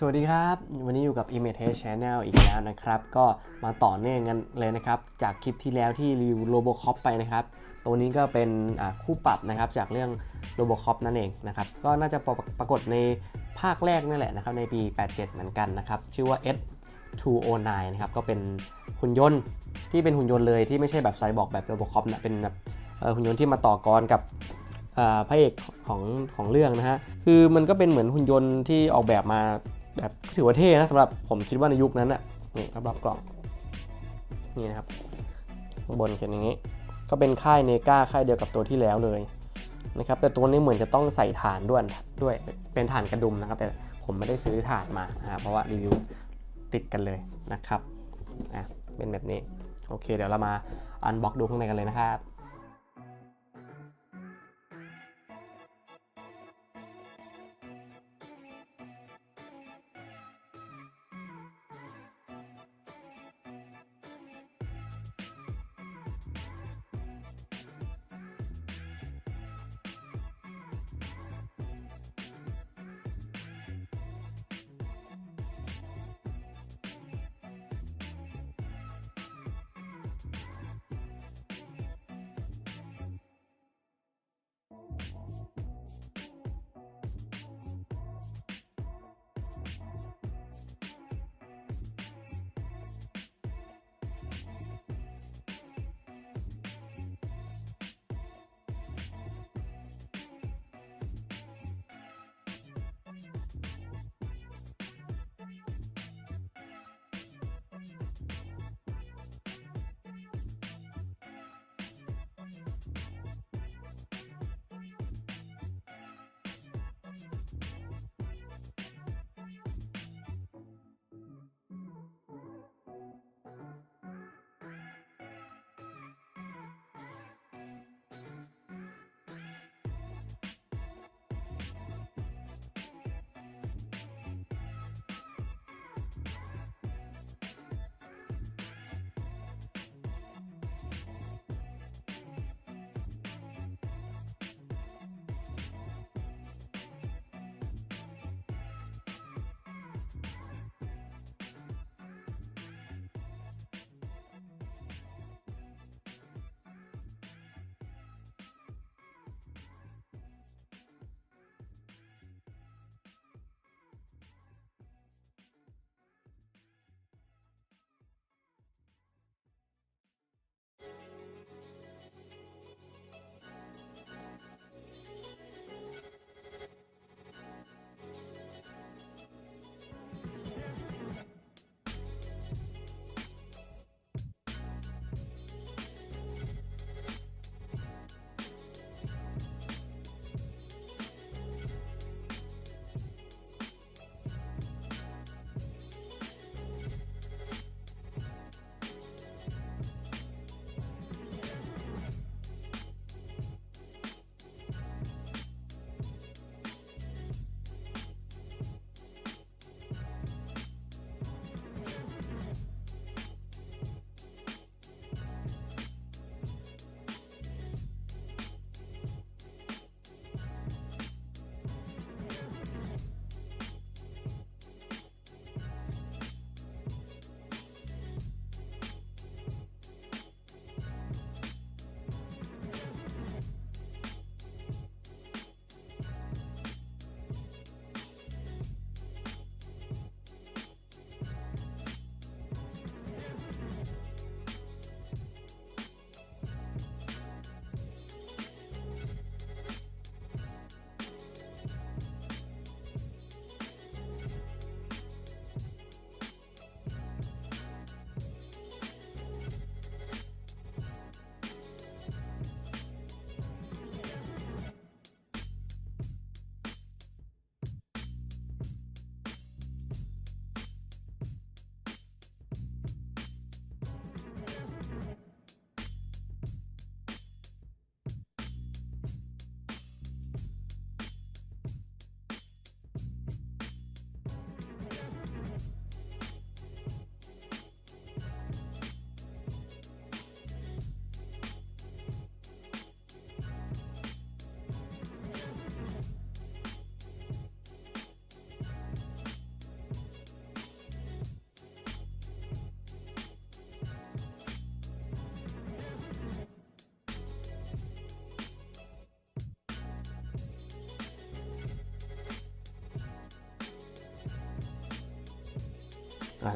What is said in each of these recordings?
สวัสดีครับ วันนี้อยู่กับ Image Test Channel อีกแล้วนะครับ ก็มาต่อเนื่องกันเลยนะครับ จากคลิปที่แล้วที่รีวิว Robocop ไปนะครับ ตัวนี้ก็เป็นคู่ปรับนะครับจากเรื่อง Robocop นั่นเองนะครับ ก็น่าจะปรากฏในภาคแรกนั่นแหละนะครับ ในปี 87 เหมือนกันนะครับ ชื่อว่า S 209 นะครับ ก็เป็นหุ่นยนต์ที่เป็นหุ่นยนต์เลยที่ไม่ใช่แบบไซบอร์กแบบ Robocop นะเป็นแบบหุ่นยนต์ที่มาต่อกรกับ พระเอกของของเรื่องนะฮะ คือมันก็เป็นเหมือนหุ่นยนต์ที่ออกแบบมาแบบถือว่าเท่นะสำหรับผมคิดว่าในยุคนั้นอะนี่รอบๆกล่อง นี่นะครับบนเขียนอย่างนี้ ก็เป็นค่ายเนกาค่ายเดียวกับตัวที่แล้วเลยนะครับแต่ตัวนี้เหมือนจะต้องใส่ฐานด้วยด้วยเป็นฐานกระดุมนะครับ แต่ผมไม่ได้ซื้อฐานมาอ่าเพราะว่ารีวิวติดกันเลยนะครับอะเป็นแบบนี้ โอเค เดี๋ยวเรามาอันบ็อกดูข้างในกันเลยนะครับ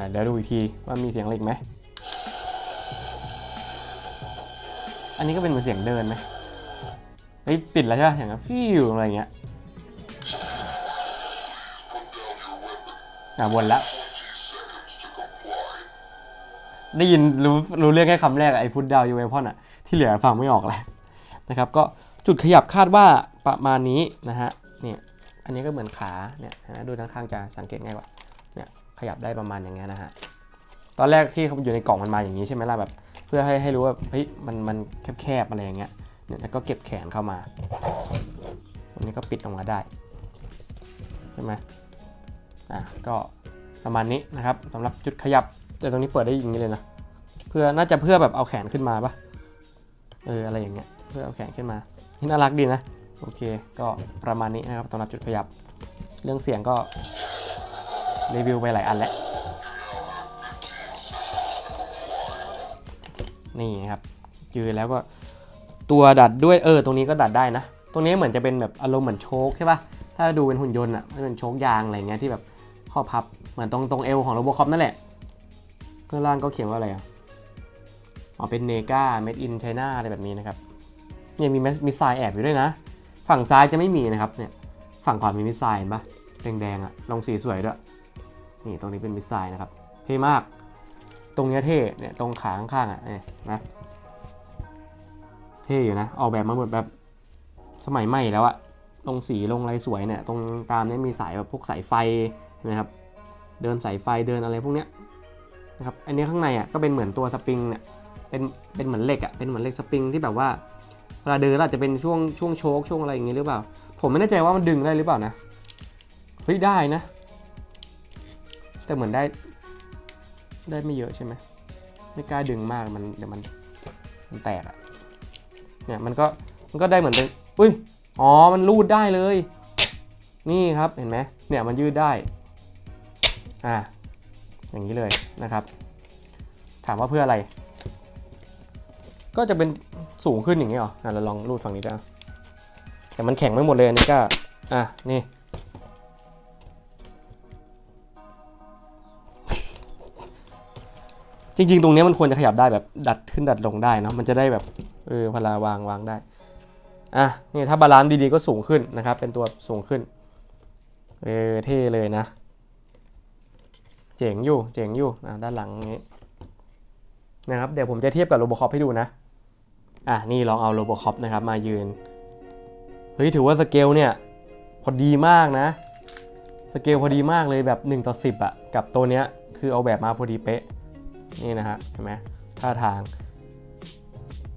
อะเดี๋ยวดูอีกทีว่ามีเสียงอะไรอีกไหม อันนี้ก็เป็นเหมือนเสียงเดินไหมเฮ้ยปิดแล้วใช่ป่ะเสียงแบบฟิวอะไรเงี้ยอะวนละได้ยินรู้รู้เรื่องแค่คำแรกไอ้ฟุตดาวยูเวพอนอะที่เหลือฟังไม่ออกเลยนะครับ ก็จุดขยับคาดว่าประมาณนี้นะฮะเนี่ยอันนี้ก็เหมือนขาเนี่ยนไหมดูด้านข้างจะสังเกตง่ายกว่า ขยับได้ประมาณอย่างเงี้ยนะฮะตอนแรกที่เขาอยู่ในกล่องมันมาอย่างนี้ใช่ไหมล่ะแบบ เพื่อให้ให้รู้ว่าเฮ้ยมันมันแคบๆอะไรอย่างเงี้ยเนี่ยแล้วก็เก็บแขนเข้ามาตรงนี้ก็ปิดออกมาได้ใช่ไหมอะก็ประมาณนี้นะครับสำหรับจุดขยับแต่ตรงนี้เปิดได้อย่างนี้เลยนะเพื่อน่าจะเพื่อแบบเอาแขนขึ้นมาปะเอออะไรอย่างเงี้ยเพื่อเอาแขนขึ้นมาน่ารักดีนะโอเค ก็ประมาณนี้นะครับสำหรับจุดขยับ เรื่องเสียงก็ รีวิวไปหลายอันแล้ว นี่ครับยืนแล้วก็ตัวดัดด้วยเออ ตรงนี้ก็ดัดได้นะ ตรงนี้เหมือนจะเป็นแบบอารมณ์เหมือนโชคใช่ปะถ้าดูเป็นหุ่นยนต์อะมันเป็นโชคยางอะไรเงี้ยที่แบบข้อพับเหมือนตรงตรงเอวของโรบอคอปนั่นแหละข้างล่างก็เขียนว่าอะไรอะอ๋อเป็นเนกาเมดอินไชน่าอะไรแบบนี้นะครับเนี่ยมีมิสไซล์แอบอยู่ด้วยนะ ฝั่งซ้ายจะไม่มีนะครับเนี่ยฝั่งขวามีมิสไซล์ปะแดงๆอะลงสีสวยด้วย นี่ตรงนี้เป็นมิสไซล์นะครับ เท่มาก ตรงเนี้ยเท่ เนี่ยตรงขาข้างๆอะเนี่ยนะ เท่อยู่นะ ออกแบบมาหมือนแบบสมัยใหม่แล้วอะลงสีลงอะไรสวยเนี่ย ตรงตามเนี้ยมีสายแบบพวกสายไฟนไหมครับ เดินสายไฟเดินอะไรพวกเนี้ยนะครับ อันนี้ข้างในอะก็เป็นเหมือนตัวสปริงเนี่ยเป็นเป็นเหมือนเหล็กอะเป็นเหมือนเหล็กสปริงที่แบบว่าเวลาเดินแล้วอาจจะเป็นช่วงช่วงโชคช่วงอะไรอย่างเงี้ยหรือเปล่า ผมไม่แน่ใจว่ามันดึงได้หรือเปล่านะเฮ้ยได้นะ แต่เหมือนได้ได้ไม่เยอะใช่ไหมไม่กล้าดึงมากมันเดี๋ยวมันมันแตกอะเนี่ยมันก็มันก็ได้เหมือนเป็นอุ้ยอ๋อมันรูดได้เลย นี่ครับเห็นไหมเนี่ยมันยืดได้อ่าอย่างนี้เลยนะครับ ถามว่าเพื่ออะไร ก็จะเป็นสูงขึ้นอย่างนี้หรออะเราลองรูดฝั่งนี้ดูแต่มันแข็งไม่หมดเลยอันนี่ก็อะนี่ จริง ๆ ตรงนี้มันควรจะขยับได้แบบดัดขึ้นดัดลงได้เนอะมันจะได้แบบเออพลาวางวางได้อะนี่ถ้าบาลานซ์ดีๆก็สูงขึ้นนะครับ เป็นตัวสูงขึ้นเออเท่เลยนะ เจ๋งอยู่เจ๋งอยู่อะด้านหลังนี้นะครับเดี๋ยวผมจะเทียบกับโรบอคอปให้ดูนะอะนี่ลองเอาโรบอคอปนะครับมายืนเฮ้ยถือว่าสเกลเนี่ยพอดีมากนะสเกลพอดีมากเลยแบบ1ต่อ10อะ่ะกับตัวเนี้ยคือเอาแบบมาพอดีเป๊ะ นี่นะฮะเห็นไหมท่าทาง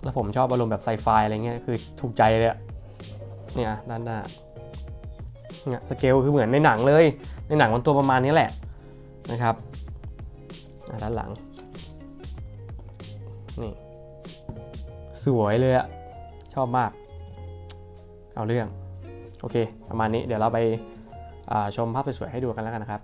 แล้วผมชอบอารมณ์แบบไซไฟอะไรเงี้ยคือถูกใจเลยเนี่ยด้านหน้าเนี่ยสเกลคือเหมือนในหนังเลย ในหนังมันตัวประมาณนี้แหละนะครับด้านหลังนี่สวยเลยอะชอบมาก เอาเรื่อง โอเค ประมาณนี้เดี๋ยวเราไปาชมภาพสวยๆให้ดูกันแล้วกันนะครับ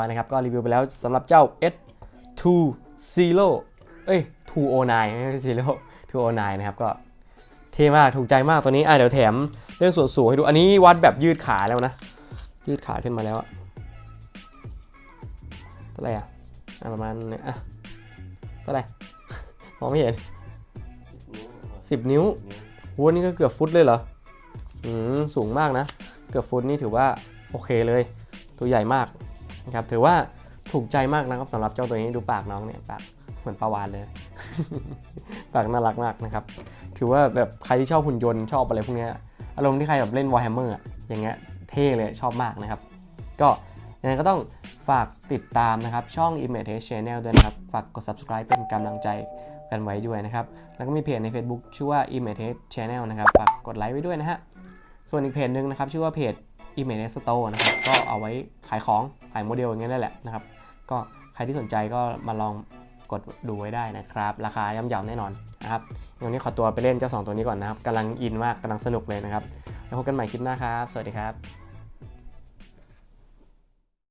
อยนะครับ ก็รีวิวไปแล้วสำหรับเจ้า S2 Zero เอ้ย209ไม่ใช่ Zero 209นะครับก็เท่มากถูกใจมากตัวนี้อะเดี๋ยวแถมเรื่องส่วนสูงให้ดู อันนี้วัดแบบยืดขาแล้วนะ ยืดขาขึ้นมาแล้วอะเท่าไหร่อะอะประมาณเนี่ยอะเท่าไหร่มองไม่เห็น 10 นิ้วโหอันนี่ก็เกือบฟุตเลยเหรออืมสูงมากนะ เกือบฟุตนี่ถือว่าโอเคเลย ตัวใหญ่มาก นะครับถือว่าถูกใจมากนะครับสำหรับเจ้าตัวนี้ดูปากน้องเนี่ยปากเหมือนปลาวานเลย ปากน่ารักมากนะครับ ถือว่าแบบใครที่ชอบหุ่นยนต์ชอบอะไรพวกนี้อารมณ์ที่ใครแบบเล่น Warhammer อะอย่างเงี้ยเท่เลยชอบมากนะครับ ก็ยังไงก็ต้องฝากติดตามนะครับ ช่อง Image Channel ด้วยนะครับ ฝากกด subscribe เป็นกำลังใจกันไว้ด้วยนะครับ แล้วก็มีเพจใน Facebook ชื่อว่า Image Channel นะครับ ฝากกดไลค์ไว้ด้วยนะฮะ ส่วนอีกเพจหนึ่งนะครับ ชื่อว่าเพจ Image Store นะครับ ก็เอาไว้ขายของขายโมเดลอย่างเงี้ยนั่นแหละนะครับ ก็ใครที่สนใจก็มาลองกดดูไว้ได้นะครับ ราคาย่อมเยาแน่นอนนะครับวันนี้ขอตัวไปเล่นเจ้าสองตัวนี้ก่อนนะครับกำลังอินมากกำลังสนุกเลยนะครับ แล้วพบกันใหม่คลิปหน้าครับ สวัสดีครับ